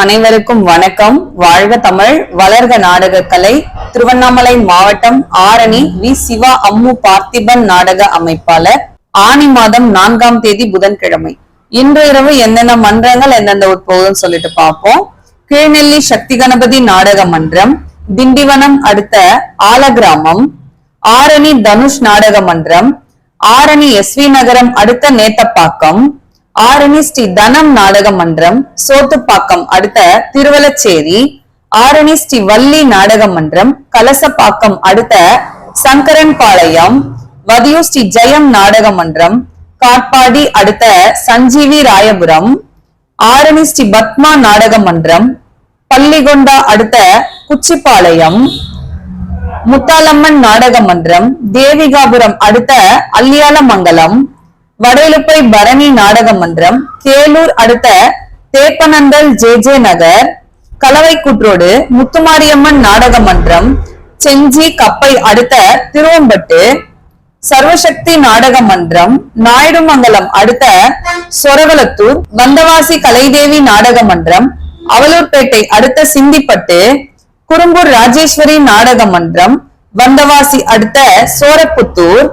அனைவருக்கும் வணக்கம். வாழ்க தமிழ் வளர்க கலை திருவண்ணாமலை மாவட்டம் ஆரணி வி. சிவா அம்மு பார்த்திபன் நாடக அமைப்பாளர். ஆனி மாதம் நான்காம் தேதி புதன்கிழமை. இன்று இரவு என்னென்ன மன்றங்கள் எந்தெந்த உட்போகுதுன்னு சொல்லிட்டு பார்ப்போம். கீழ்நெல்லி சக்தி கணபதி நாடக மன்றம் திண்டிவனம் அடுத்த ஆலகிராமம் ஆரணி தனுஷ் நாடக மன்றம் ஆரணி எஸ்வி நகரம் அடுத்த நேத்தப்பாக்கம் ஆரணி ஸ்ரீ தனம் நாடக மன்றம் சோத்துப்பாக்கம் அடுத்த திருவலச்சேரி. ஆரணி ஸ்ரீ வள்ளி நாடக மன்றம் கலசப்பாக்கம் அடுத்த சங்கரன்பாளையம். வதியூ ஸ்ரீ ஜெயம் நாடக மன்றம் காட்பாடி அடுத்த சஞ்சீவி ராயபுரம். ஆரணி ஸ்ரீ பத்மா நாடக மன்றம் பள்ளிகொண்டா அடுத்த குச்சிப்பாளையம். முத்தாலம்மன் நாடக மன்றம் தேவிகாபுரம் அடுத்த அல்லியாலமங்கலம் வடலுப்பை பரணி நாடக மன்றம் கேலூர் அடுத்த தேப்பனந்தல் ஜே ஜே நகர் கலவைக்குற்றோடு முத்துமாரியம்மன் நாடக மன்றம் செஞ்சி கப்பை அடுத்த திருவம்பட்டு சர்வசக்தி நாடக மன்றம் நாயுடுமங்கலம் அடுத்த சொரவலத்தூர் வந்தவாசி கலைதேவி நாடக மன்றம் அவலூர்பேட்டை அடுத்த சிந்திப்பட்டு குறும்பூர் ராஜேஸ்வரி நாடக மன்றம் வந்தவாசி அடுத்த சோரப்புத்தூர்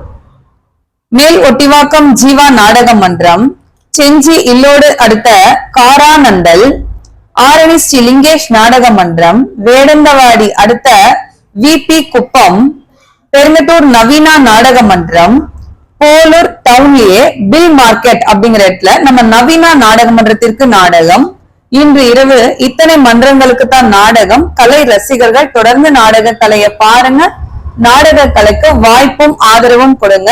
மேல் ஒட்டிவாக்கம் ஜீவா நாடக மன்றம் செஞ்சி இல்லோடு அடுத்த காரானந்தல் ஆரணி ஸ்ரீ லிங்கேஷ் நாடக மன்றம் வேடந்தவாடி அடுத்த விபி குப்பம் பெருங்கட்டூர் நவீனா நாடக மன்றம் போலூர் டவுன்லயே பில் மார்க்கெட் அப்படிங்கிற இடத்துல நம்ம நவீனா நாடக மன்றத்திற்கு நாடகம் இன்று இரவு இத்தனை மன்றங்களுக்கு தான் நாடகம். கலை ரசிகர்கள் தொடர்ந்து நாடக கலையை பாருங்க. நாடக கலைக்கு வாய்ப்பும் ஆதரவும் கொடுங்க.